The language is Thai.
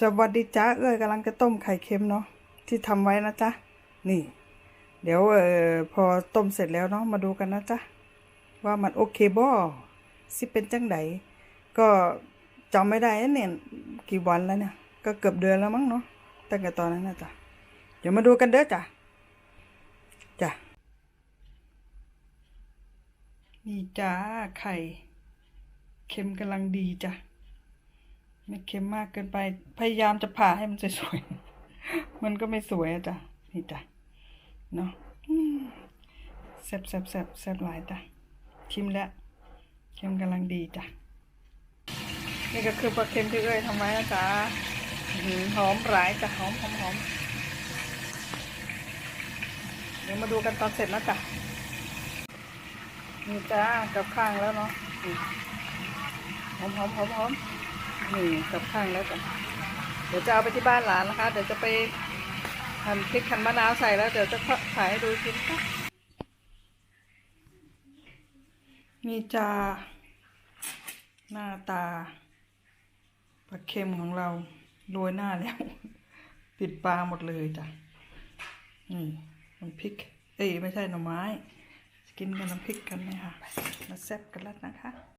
สวัสดีจ้าเอ้ยกำลังจะต้มไข่เค็มเนาะที่ทำไว้นะจ๊ะนี่ เดี๋ยวเออพอต้มเสร็จแล้วเนาะมาดูกันนะจ๊ะว่ามันโอเคบ่สิเป็นจังไดก็จำไม่ได้เนี่ยกี่วันแล้วเนี่ย ก็เกือบเดือนแล้วมั้งเนาะตั้งแต่ตอนนั้นนะจ๊ะเดี๋ยวมาดูกันเด้อจ้ะจ้ะนี่จ้าไข่ เค็มกำลังดีจ้ะ ไม่เค็มมากเกินไป พยายามจะผ่าให้มันสวยๆ มันก็ไม่สวยอะจ้ะ นี่จ้ะ เนาะแซ่บแซ่บแซ่บแซ่บหลายจ้ะ ชิมแล้วเค็มกำลังดีจ้ะ นี่ก็คือปลาเค็มที่เอ้ยทำไว้นะจ๊ะหอมหลายจ้ะ หอมหอมหอมเดี๋ยวมาดูกันตอนเสร็จนะจ้ะ นี่จ้ากับข้างแล้วเนาะหอมหอมหอมหอม นี่กับข้างแล้วจ้ะเดี๋ยวจะเอาไปที่บ้านหลานนะคะ เดี๋ยวจะไปหั่นพริกขันมะนาวใส่แล้วเดี๋ยวจะถ่ายให้ดูชิ้นค่ะนี่จ้าหน้าตาปลาเค็มของเราโรยหน้าแล้ว ปิดปลาหมดเลยจ้ะนี่น้ำพริก เอ้ยไม่ใช่หน่อไม้ กินกับน้ำพริกกันไหมคะมาแซ่บกันแล้วนะคะ